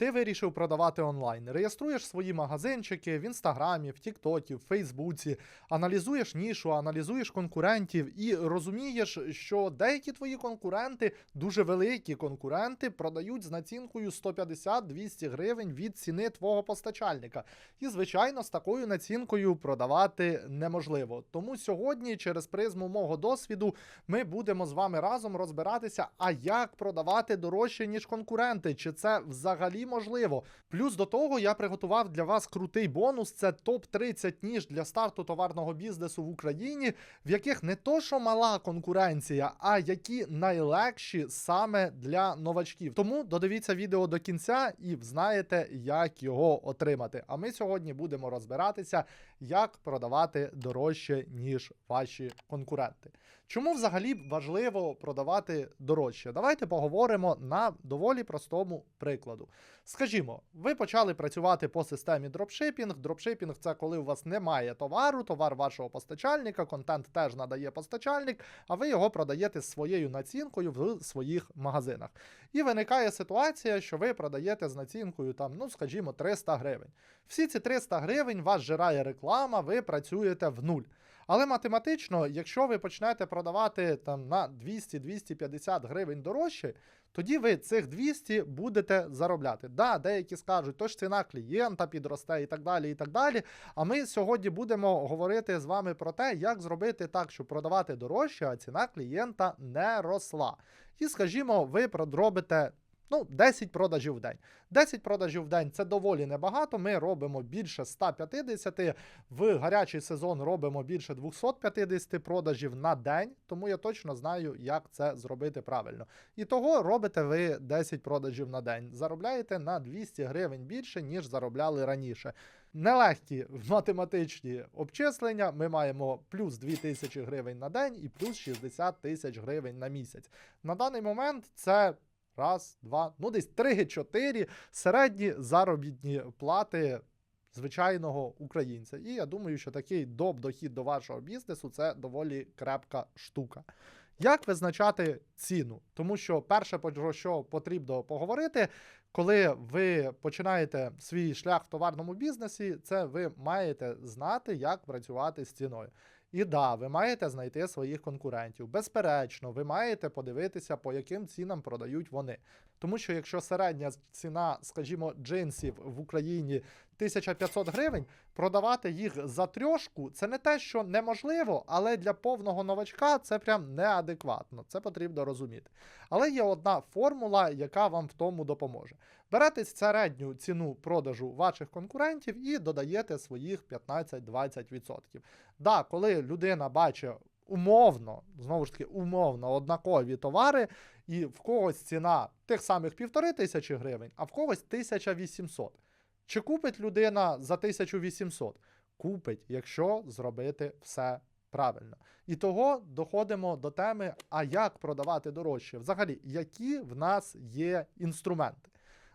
Ти вирішив продавати онлайн, реєструєш свої магазинчики в інстаграмі, в Тіктокі, в Фейсбуці, аналізуєш нішу, аналізуєш конкурентів і розумієш, що деякі твої конкуренти, дуже великі конкуренти, продають з націнкою 150-200 гривень від ціни твого постачальника. І, звичайно, з такою націнкою продавати неможливо. Тому сьогодні, через призму мого досвіду, ми будемо з вами разом розбиратися, а як продавати дорожче, ніж конкуренти, чи це взагалі можливо. Плюс до того я приготував для вас крутий бонус: це топ-30 ніж для старту товарного бізнесу в Україні, в яких не то, що мала конкуренція, а які найлегші саме для новачків. Тому додивіться відео до кінця і знаєте, як його отримати. А ми сьогодні будемо розбиратися, як продавати дорожче, ніж ваші конкуренти. Чому взагалі важливо продавати дорожче? Давайте поговоримо на доволі простому прикладу. Скажімо, ви почали працювати по системі дропшипінг. Дропшипінг це коли у вас немає товару, товар вашого постачальника, контент теж надає постачальник, а ви його продаєте своєю націнкою в своїх магазинах. І виникає ситуація, що ви продаєте з націнкою, там, ну скажімо, 300 гривень. Всі ці 300 гривень вас жирає реклама, ви працюєте в нуль. Але математично, якщо ви почнете продавати там на 200-250 гривень дорожче, тоді ви цих 200 будете заробляти. Да, деякі скажуть, то ж ціна клієнта підросте і так далі. і так далі. А ми сьогодні будемо говорити з вами про те, як зробити так, щоб продавати дорожче, а ціна клієнта не росла. І скажімо, ви робите Ну, 10 продажів в день. 10 продажів в день це доволі небагато. Ми робимо більше 150. В гарячий сезон робимо більше 250 продажів на день, тому я точно знаю, як це зробити правильно. І того робите ви 10 продажів на день. Заробляєте на 200 гривень більше, ніж заробляли раніше. Нелегкі математичні обчислення. Ми маємо плюс 2000 гривень на день і плюс 60 тисяч гривень на місяць. На даний момент це. Раз, два, ну десь три-чотири середні заробітні плати звичайного українця. І я думаю, що такий доп дохід до вашого бізнесу це доволі крепка штука. Як визначати ціну? Тому що перше, про що потрібно поговорити, коли ви починаєте свій шлях в товарному бізнесі, це ви маєте знати, як працювати з ціною. І да, ви маєте знайти своїх конкурентів. Безперечно, ви маєте подивитися, по яким цінам продають вони. Тому що якщо середня ціна, скажімо, джинсів в Україні 1500 гривень, продавати їх за трьошку це не те, що неможливо, але для повного новачка це прям неадекватно. Це потрібно розуміти. Але є одна формула, яка вам в тому допоможе. Берете середню ціну продажу ваших конкурентів і додаєте своїх 15-20%. Да, коли людина бачить умовно, знову ж таки, умовно однакові товари, і в когось ціна тих самих півтори тисячі гривень, а в когось 1800. Чи купить людина за 1800? Купить, якщо зробити все правильно. І того доходимо до теми, а як продавати дорожче? Взагалі, які в нас є інструменти?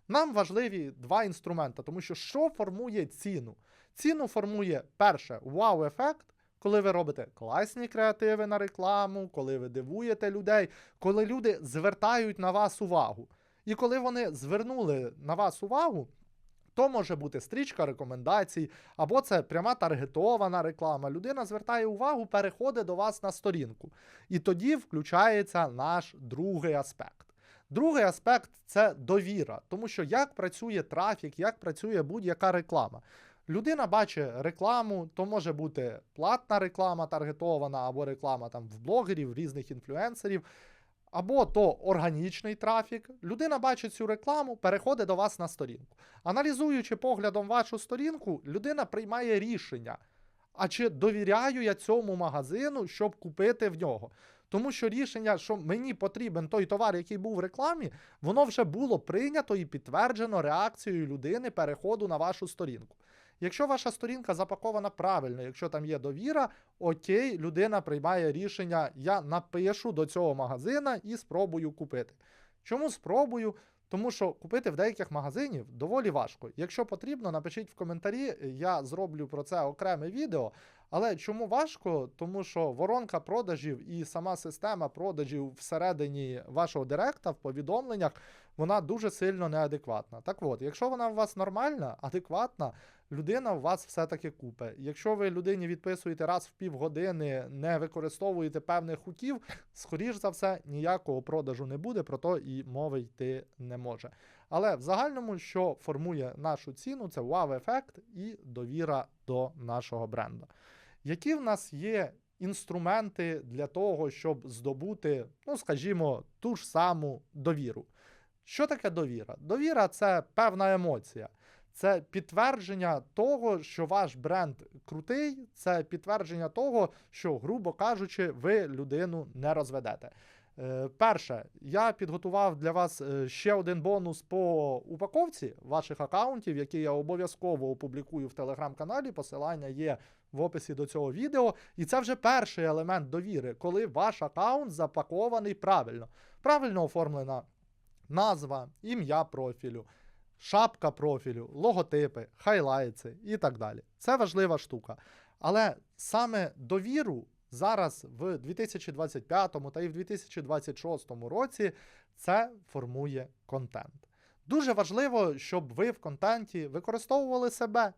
Нам важливі два інструменти, тому що що формує ціну? Ціну формує перше вау-ефект, коли ви робите класні креативи на рекламу, коли ви дивуєте людей, коли люди звертають на вас увагу. І коли вони звернули на вас увагу, то може бути стрічка рекомендацій, або це пряма таргетована реклама. Людина звертає увагу, переходить до вас на сторінку. І тоді включається наш другий аспект. Другий аспект це довіра, тому що як працює трафік, як працює будь-яка реклама. Людина бачить рекламу, то може бути платна реклама таргетована, або реклама там в блогерів, різних інфлюенсерів, або то органічний трафік. Людина бачить цю рекламу, переходить до вас на сторінку. Аналізуючи поглядом вашу сторінку, людина приймає рішення. А чи довіряю я цьому магазину, щоб купити в нього? Тому що рішення, що мені потрібен той товар, який був в рекламі, воно вже було прийнято і підтверджено реакцією людини переходу на вашу сторінку. Якщо ваша сторінка запакована правильно, якщо там є довіра, окей, людина приймає рішення, я напишу до цього магазина і спробую купити. Чому спробую? Тому що купити в деяких магазинів доволі важко. Якщо потрібно, напишіть в коментарі, я зроблю про це окреме відео. Але чому важко? Тому що воронка продажів і сама система продажів всередині вашого директа в повідомленнях вона дуже сильно неадекватна. Так от, якщо вона у вас нормальна, адекватна, людина у вас все-таки купе. Якщо ви людині відписуєте раз в півгодини, не використовуєте певних хуків, скоріш за все, ніякого продажу не буде, про то і мови йти не може. Але в загальному, що формує нашу ціну, це вау-ефект і довіра до нашого бренду. Які в нас є інструменти для того, щоб здобути, ну скажімо, ту ж саму довіру? Що таке довіра? Довіра це певна емоція. Це підтвердження того, що ваш бренд крутий, це підтвердження того, що, грубо кажучи, ви людину не розведете. Е, перше, я підготував для вас е, ще один бонус по упаковці ваших аккаунтів, який я обов'язково опублікую в телеграм-каналі. Посилання є в описі до цього відео. І це вже перший елемент довіри, коли ваш аккаунт запакований правильно. Правильно оформлена назва, ім'я профілю, шапка профілю, логотипи, хайлайти і так далі. Це важлива штука. Але саме довіру зараз в 2025 та і в 2026 році це формує контент. Дуже важливо, щоб ви в контенті використовували себе.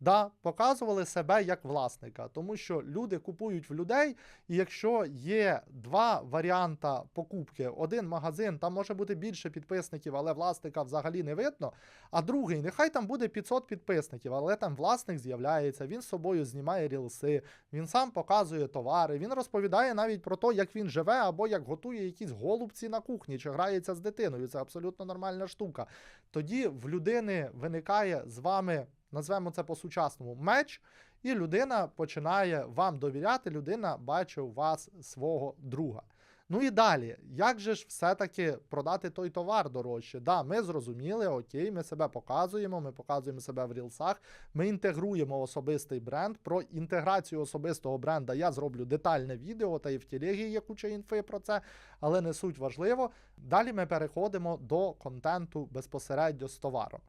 Да, показували себе як власника, тому що люди купують в людей, і якщо є два варіанти покупки, один магазин, там може бути більше підписників, але власника взагалі не видно. А другий, нехай там буде 500 підписників, але там власник з'являється, він з собою знімає рілси, він сам показує товари, він розповідає навіть про те, як він живе, або як готує якісь голубці на кухні, чи грається з дитиною. Це абсолютно нормальна штука. Тоді в людини виникає з вами назвемо це по-сучасному, меч, і людина починає вам довіряти, людина бачить у вас свого друга. Ну і далі, як же ж все-таки продати той товар дорожче? Да, ми зрозуміли, окей, ми себе показуємо, ми показуємо себе в рілсах, ми інтегруємо особистий бренд. Про інтеграцію особистого бренда я зроблю детальне відео, та і в телегі є куча інфи про це, але не суть важливо. Далі ми переходимо до контенту безпосередньо з товаром.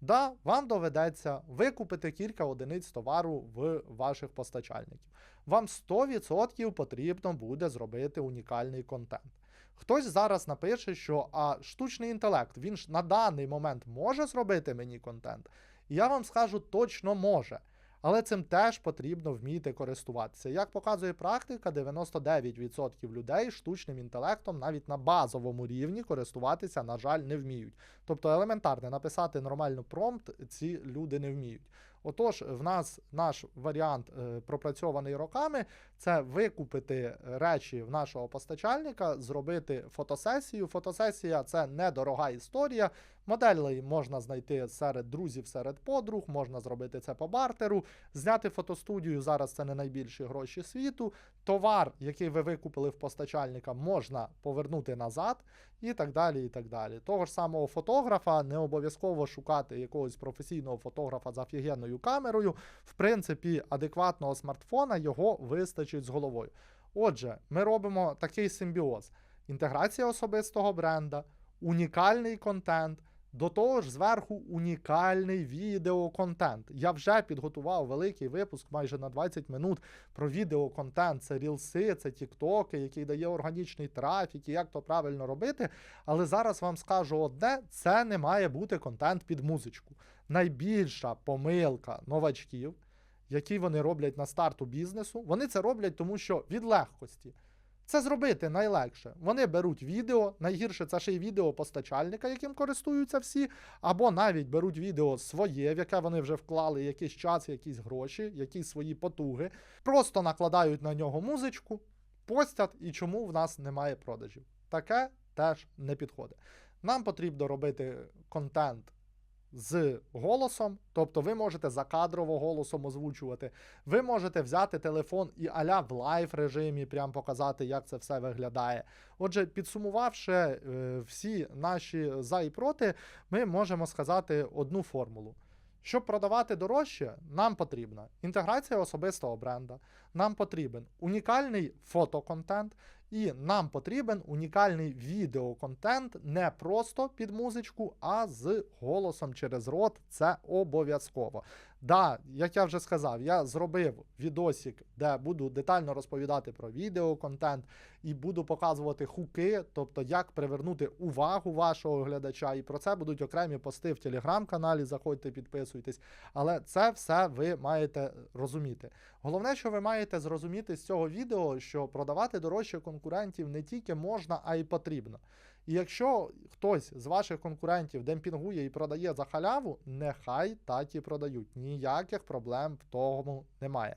Да, вам доведеться викупити кілька одиниць товару в ваших постачальників. Вам 100% потрібно буде зробити унікальний контент. Хтось зараз напише, що а штучний інтелект він ж на даний момент може зробити мені контент. І я вам скажу, точно може. Але цим теж потрібно вміти користуватися. Як показує практика, 99% людей штучним інтелектом навіть на базовому рівні користуватися, на жаль, не вміють. Тобто елементарне написати нормальну промпт ці люди не вміють. Отож, в нас наш варіант е, пропрацьований роками це викупити речі в нашого постачальника, зробити фотосесію. Фотосесія це недорога історія. Моделей можна знайти серед друзів, серед подруг, можна зробити це по бартеру. Зняти фотостудію зараз це не найбільші гроші світу. Товар, який ви викупили в постачальника, можна повернути назад і так далі. і так далі. Того ж самого фотографа не обов'язково шукати якогось професійного фотографа з офігенною камерою. В принципі, адекватного смартфона його вистачить з головою. Отже, ми робимо такий симбіоз: інтеграція особистого бренда, унікальний контент. До того ж, зверху унікальний відеоконтент. Я вже підготував великий випуск майже на 20 минут про відеоконтент. Це рілси, це тіктоки, який дає органічний трафік, і як то правильно робити. Але зараз вам скажу одне: це не має бути контент під музичку. Найбільша помилка новачків, які вони роблять на старту бізнесу, вони це роблять, тому що від легкості. Це зробити найлегше. Вони беруть відео, найгірше це ще й відео постачальника, яким користуються всі, або навіть беруть відео своє, в яке вони вже вклали якийсь час, якісь гроші, якісь свої потуги, просто накладають на нього музичку, постять і чому в нас немає продажів. Таке теж не підходить. Нам потрібно робити контент з голосом, тобто ви можете закадрово голосом озвучувати. Ви можете взяти телефон і аля в лайв режимі, прям показати, як це все виглядає. Отже, підсумувавши е, всі наші за і проти, ми можемо сказати одну формулу. Щоб продавати дорожче, нам потрібна інтеграція особистого бренда, нам потрібен унікальний фотоконтент, І нам потрібен унікальний відеоконтент не просто під музичку, а з голосом через рот. Це обов'язково. Да, як я вже сказав, я зробив відосик, де буду детально розповідати про відеоконтент і буду показувати хуки, тобто як привернути увагу вашого глядача. І про це будуть окремі пости в телеграм-каналі. Заходьте, підписуйтесь. Але це все ви маєте розуміти. Головне, що ви маєте зрозуміти з цього відео, що продавати дорожче конкурентів не тільки можна, а й потрібно. І якщо хтось з ваших конкурентів демпінгує і продає за халяву, нехай так і продають. Ніяких проблем в тому немає.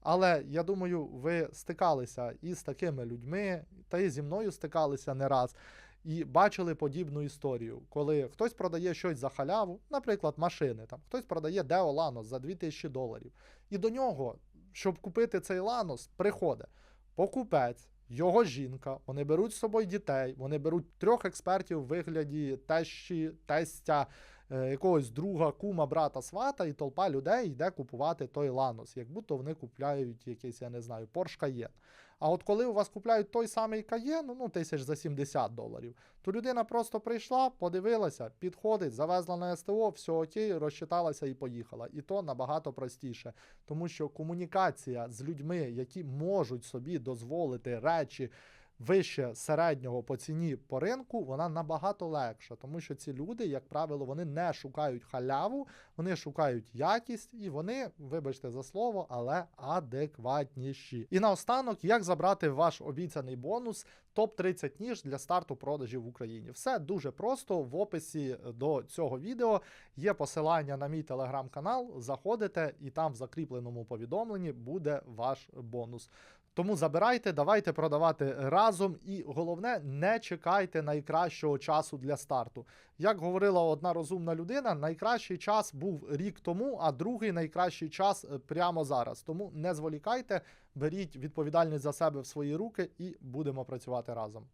Але я думаю, ви стикалися із такими людьми, та і зі мною стикалися не раз. І бачили подібну історію, коли хтось продає щось за халяву, наприклад, машини, там хтось продає Део Ланос за 2000 доларів. І до нього, щоб купити цей Ланос, приходить покупець, його жінка, вони беруть з собою дітей, вони беруть трьох експертів в вигляді тещі, тестя, якогось друга, кума, брата, свата, і толпа людей йде купувати той Ланос, як будто вони купляють якийсь, я не знаю, Porsche Cayenne. А от коли у вас купляють той самий Cayenne, ну тисяч за 70 доларів, то людина просто прийшла, подивилася, підходить, завезла на СТО, все окей, розчиталася і поїхала. І то набагато простіше, тому що комунікація з людьми, які можуть собі дозволити речі вище середнього по ціні по ринку, вона набагато легша, тому що ці люди, як правило, вони не шукають халяву, вони шукають якість і вони, вибачте за слово, але адекватніші. І наостанок, як забрати ваш обіцяний бонус топ-30 ніж для старту продажів в Україні. Все дуже просто. В описі до цього відео є посилання на мій телеграм-канал. Заходите, і там в закріпленому повідомленні буде ваш бонус. Тому забирайте, давайте продавати разом, і головне, не чекайте найкращого часу для старту. Як говорила одна розумна людина, найкращий час був рік тому, а другий найкращий час е, прямо зараз. Тому не зволікайте, беріть відповідальність за себе в свої руки і будемо працювати разом.